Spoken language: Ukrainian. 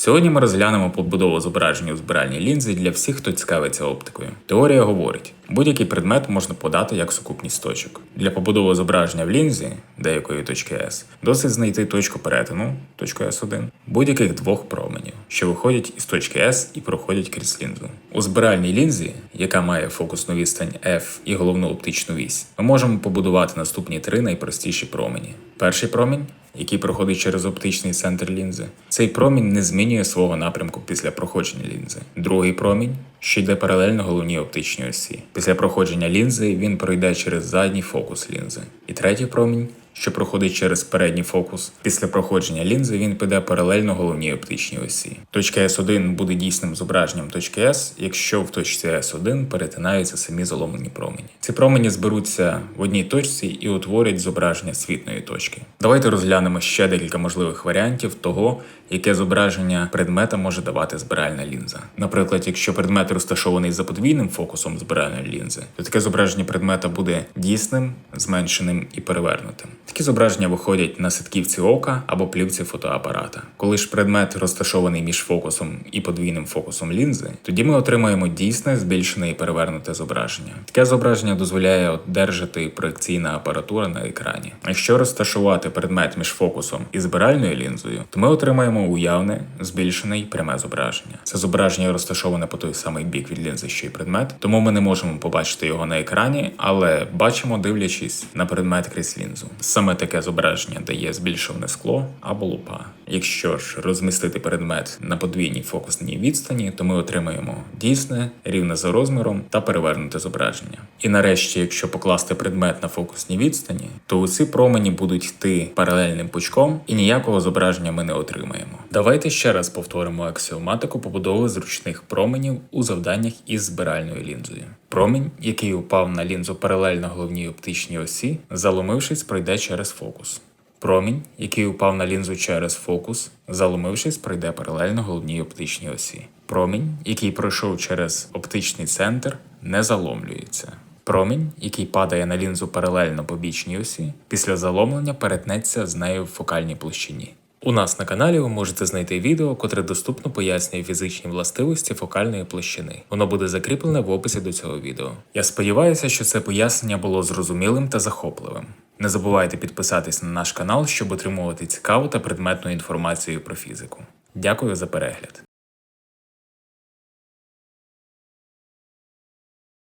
Сьогодні ми розглянемо побудову зображення у збиральній лінзи для всіх, хто цікавиться оптикою. Теорія говорить, будь-який предмет можна подати як сукупність точок. Для побудови зображення в лінзі деякої точки S досить знайти точку перетину, точку S1, будь-яких двох променів, що виходять із точки S і проходять крізь лінзу. У збиральній лінзі, яка має фокусну відстань F і головну оптичну вісь, ми можемо побудувати наступні три найпростіші промені. Перший промінь який проходить через оптичний центр лінзи. Цей промінь не змінює свого напрямку після проходження лінзи. Другий промінь, що йде паралельно головній оптичній осі. Після проходження лінзи він пройде через задній фокус лінзи. І третій промінь, що проходить через передній фокус. Після проходження лінзи він піде паралельно головній оптичній осі. Точка S1 буде дійсним зображенням точки S, якщо в точці S1 перетинаються самі заломлені промені. Ці промені зберуться в одній точці і утворять зображення світної точки. Давайте розглянемо ще декілька можливих варіантів того, яке зображення предмета може давати збиральна лінза. Наприклад, якщо предмет розташований за подвійним фокусом збиральної лінзи, то таке зображення предмета буде дійсним, зменшеним і перевернутим. Такі зображення виходять на ситківці ока або плівці фотоапарата. Коли ж предмет розташований між фокусом і подвійним фокусом лінзи, тоді ми отримаємо дійсне, збільшене і перевернуте зображення. Таке зображення дозволяє одержати проекційна апаратура на екрані. Якщо розташувати предмет між фокусом і збиральною лінзою, то ми отримаємо уявне, збільшене і пряме зображення. Це зображення розташоване по той самий бік від лінзи, що й предмет, тому ми не можемо побачити його на екрані, але бачимо, дивлячись на предмет крізь лінзу. Саме таке зображення дає збільшуване скло або лупа. Якщо ж розмістити предмет на подвійній фокусній відстані, то ми отримаємо дійсне, рівне за розміром та перевернуте зображення. І нарешті, якщо покласти предмет на фокусній відстані, то ці промені будуть йти паралельним пучком і ніякого зображення ми не отримаємо. Давайте ще раз повторимо аксіоматику побудови зручних променів у завданнях із збиральною лінзою. Промінь, який упав на лінзу паралельно головній оптичній осі, заломившись, пройде через фокус. Промінь, який упав на лінзу через фокус, заломившись, пройде паралельно головній оптичній осі. Промінь, який пройшов через оптичний центр, не заломлюється. Промінь, який падає на лінзу паралельно побічній осі, після заломлення перетнеться з нею в фокальній площині. У нас на каналі ви можете знайти відео, котре доступно пояснює фізичні властивості фокальної площини. Воно буде закріплене в описі до цього відео. Я сподіваюся, що це пояснення було зрозумілим та захопливим. Не забувайте підписатись на наш канал, щоб отримувати цікаву та предметну інформацію про фізику. Дякую за перегляд.